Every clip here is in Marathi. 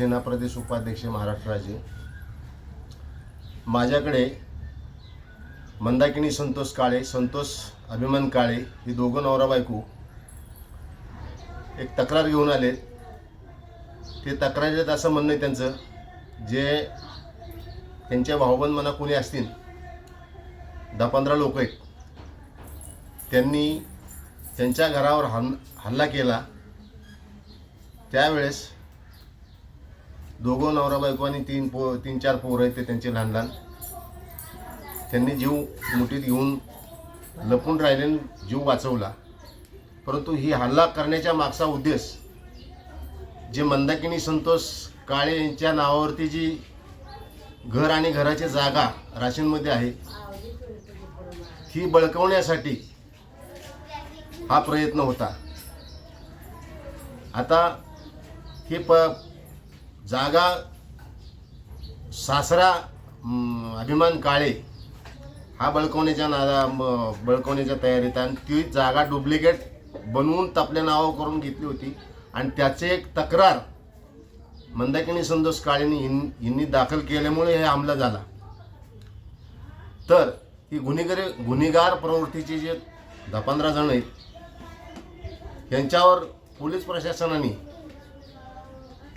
सेना प्रदेश उपाध्यक्ष महाराष्ट्राचे माझ्याकडे मंदाकिनी संतोष काळे संतोष अभिमान काळे ही दोघं नवरा बायको एक तक्रार घेऊन आले ते तक्रारीत असं म्हणणं आहे त्यांचं. जे त्यांच्या भाऊबंद म्हणा कोणी असतील दहा पंधरा लोक आहेत त्यांनी त्यांच्या घरावर हल्ला केला. त्यावेळेस दोघं नवरा बायको आणि तीन पो तीन चार पोरं आहेत ते त्यांचे लहान लहान त्यांनी जीव मुठीत घेऊन लपून राहिले जीव वाचवला. परंतु ही हल्ला करण्याच्या मागचा उद्देश जे मंदाकिनी संतोष काळे यांच्या नावावरती जी घर आणि घराची जागा राशींमध्ये आहे ही बळकवण्यासाठी हा प्रयत्न होता. आता हे प जागा सासरा अभिमान काळे हा बळकवण्याच्या नादा बळकवण्याच्या तयारीत आहे. आणि ती जागा डुप्लिकेट बनवून आपल्या नावावर करून घेतली होती. आणि त्याचे एक तक्रार मंदाकिनी संतोष काळेंनी हिन यांनी दाखल केल्यामुळे हे हमला झाला. तर ही गुन्हेगारी गुन्हेगार प्रवृत्तीचे जे दहा पंधरा जण आहेत यांच्यावर पोलीस प्रशासनाने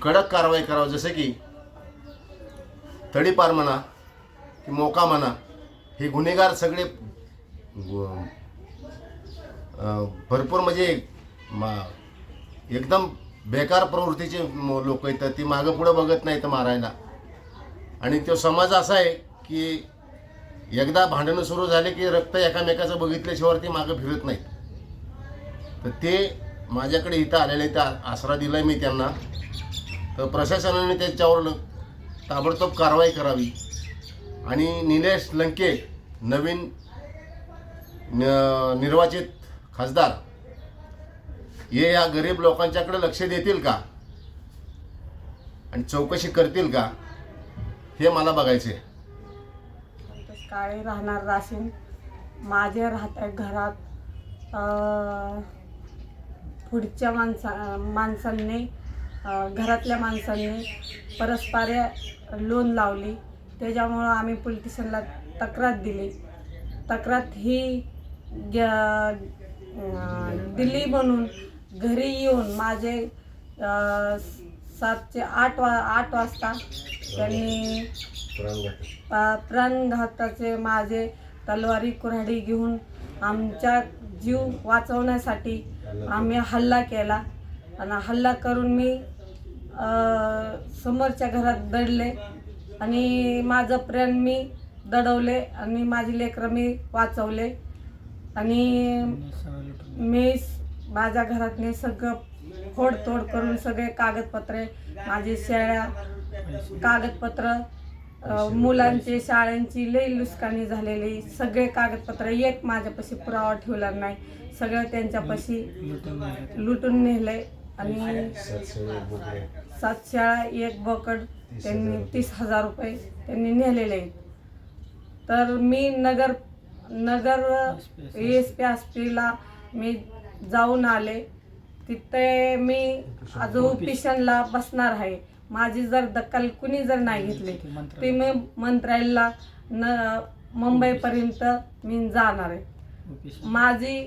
कडक कारवाई करावं. जसं की तडीपार म्हणा की मोका म्हणा हे गुन्हेगार सगळे भरपूर म्हणजे मा- एकदम बेकार प्रवृत्तीचे लोक आहेत तर ती मागं पुढं बघत नाहीत मारायला. आणि तो समाज असा आहे की एकदा भांडणं सुरू झाले की रक्त एकामेकाचं बघितल्याशिवाय ती मागं फिरत नाहीत. तर ते माझ्याकडे इथं आलेले त्या आसरा दिला मी त्यांना. तर प्रशासनाने त्याच्यावर ताबडतोब कारवाई करावी. आणि निलेश लंके नवीन निर्वाचित खासदार हे या गरीब लोकांच्याकडे लक्ष देतील का? आणि चौकशी करतील का? हे मला बघायचे आहे. काळे राहणार राशीन. माझे राहत आहे घरात पुढच्या माणसा माणसांनी घरातल्या माणसांनी परस्पर लोन लावली. त्याच्यामुळं आम्ही पोलिटिशनला तक्रार दिली. तक्रार ही दिली म्हणून घरी येऊन माझे सातचे आठ वा आठ वाजता त्यांनी प्राणघाताचे माझे तलवारी कुऱ्हाडी घेऊन आमच्या जीव वाचवण्यासाठी आम्ही हल्ला केला. आणि हल्ला करून मी समोरच्या घरात दडले आणि माझं प्रेम मी दडवले आणि माझी लेकरं मी वाचवले. आणि मी माझ्या घरातले सगळं फोडतोड करून सगळे कागदपत्रे माझी शेळ्या कागदपत्र मुलांचे शाळांची लई लुसकानी झालेली सगळे कागदपत्र एक माझ्यापाशी पुरावा ठेवला नाही. सगळं त्यांच्यापाशी लुटून नेले. आणि सात शाळा एक बोकड त्यांनी तीस हजार रुपये त्यांनी नेलेले आहेत. तर मी नगर नगर एस पी आसपीला मी जाऊन आले. तिथे मी अजून उपिशनला बसणार आहे. माझी जर दखल कुणी जर नाही घेतली ते मी मंत्रालयाला न मुंबईपर्यंत मी जाणार आहे. माझी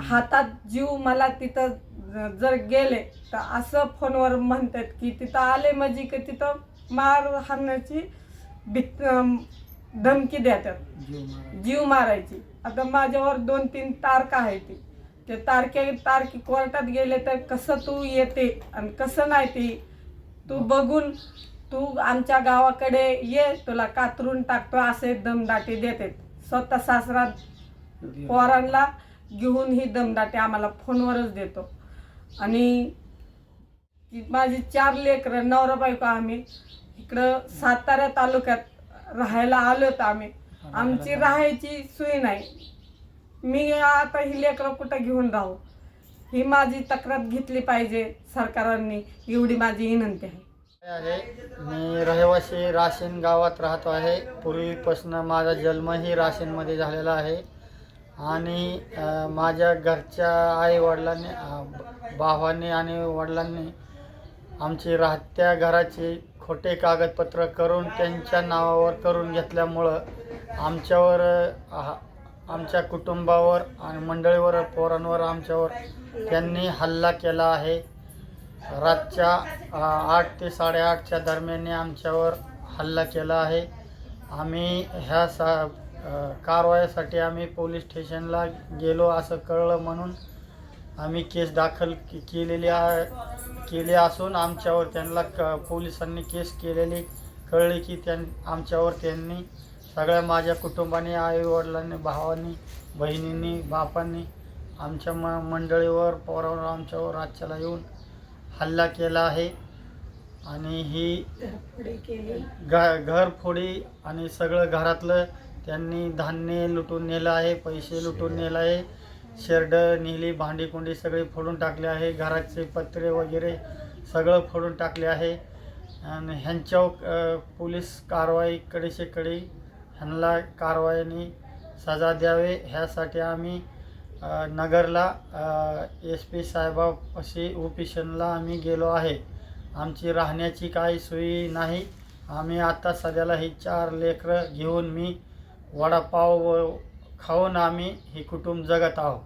हातात जीव मला तिथं जर गेले तर असं फोनवर म्हणतात की तिथं आले म्हणजे की तिथं मार हाणण्याची भीत धमकी देतात. जीव मारायची. आता माझ्यावर दोन तीन तारखा आहे ती. ते तारखे तारखे कोर्टात गेले तर कसं तू येते आणि कसं नाही ती? तू बघून तू आमच्या गावाकडे ये तुला कातरून टाकतो असे दमदाटी देते स्वतः सासरा पोरांना घेऊन ही दमदाटी आम्हाला फोनवरच देतो. आणि माझी चार लेकरं नवरा बायको आम्ही. इकडं सातारा तालुक्यात राहायला आलो होतो आम्ही. आमची राहायची सोय नाही. मी आता ही लेकरं कुठं घेऊन राहू? ही माझी तक्रार घेतली पाहिजे सरकारांनी. एवढी माझी विनंती आहे. आहे. मी रहिवासी राशीन गावात राहतो आहे. पूर्वीपासून माझा जन्मही राशीनमध्ये झालेला आहे. आणि माझ्या घरच्या आई वडिलांनी भावांनी आणि वडिलांनी आमची राहत्या घराची खोटे कागदपत्र करून त्यांच्या नावावर करून घेतल्यामुळं आमच्यावर आमच्या कुटुंबावर आणि मंडळीवर पोरांवर आमच्यावर त्यांनी हल्ला केला आहे. रातच्या आठ ते साडेआठच्या दरम्यान आमच्यावर हल्ला केला आहे. आम्ही ह्या सा कारवाईसाठी आम्ही पोलीस स्टेशनला गेलो असं कळलं म्हणून आम्ही केस दाखल केलेली आहे केली असून आमच्यावर त्यांना क पोलिसांनी केस केलेली कळली की त्यां आमच्यावर त्यांनी सगळ्या माझ्या कुटुंबाने आईवडिलांनी भावांनी बहिणींनी बापांनी आमच्या म मंडळीवर पोरावर आमच्यावर राज्याला येऊन हल्ला केला आहे. आणि ही पुढे केली. घ घरफोडी आणि सगळं घरातलं त्यांनी धान्य लुटून नेलं आहे पैसे लुटून नेलं आहे. शेरड नेली भांडी कुंडी सगळी फोडून टाकले आहे. घराचे पत्रे वगैरे सगळं फोडून टाकले आहे. आणि ह्यांच्यावर पोलीस कारवाई कडेचे कडी ह्यांना कारवाईने सजा द्यावे. ह्यासाठी आम्ही नगरला एस पी साहेबापाशी ओपिशनला आम्ही गेलो आहे. आमची राहण्याची काही सोयी नाही. आम्ही आता सध्याला ही चार लेकरं घेऊन मी वडापाव व- खाऊन आम्ही हे कुटुंब जगत आहो